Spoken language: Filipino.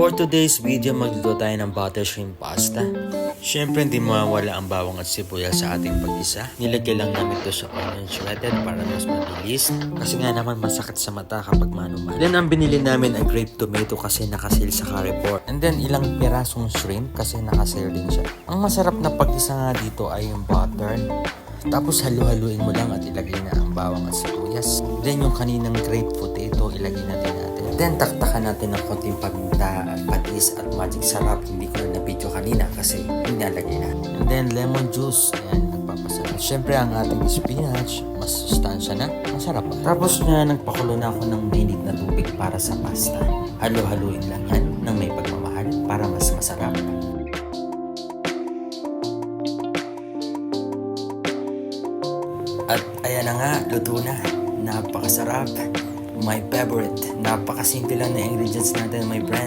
For today's video, magluto tayo ng butter shrimp pasta. Siyempre, hindi mawawala ang bawang at sibuyas sa ating pag-isa. Nilagay lang namin ito sa onion shredded para mas mabilis. Kasi nga naman masakit sa mata kapag manuman. Then, ang binili namin ay grape tomato kasi nakasale sa Carrefour. And then, ilang pirasong shrimp kasi nakasale din siya. Ang masarap na pag-isa nga dito ay yung butter. Tapos halu-haluin mo lang at ilagay na ang bawang at sibuyas. Then yung kaninang grape potato, ilagay natin natin. Then taktakan natin ng konting paminta at patis at magic sarap. Hindi ko na na-video kanina kasi inalagay na. And then lemon juice. Ayan, nagpapasarap. Siyempre ang ating spinach, mas sustansya na, masarap. Tapos na nagpakulo na ako ng mainit na tubig para sa pasta. Halu-haluin lang yan ng may pagmamahal para mas masarap. At ayan na nga, luto na. Napakasarap. My favorite. Napakasimple lang na ingredients natin, my friend.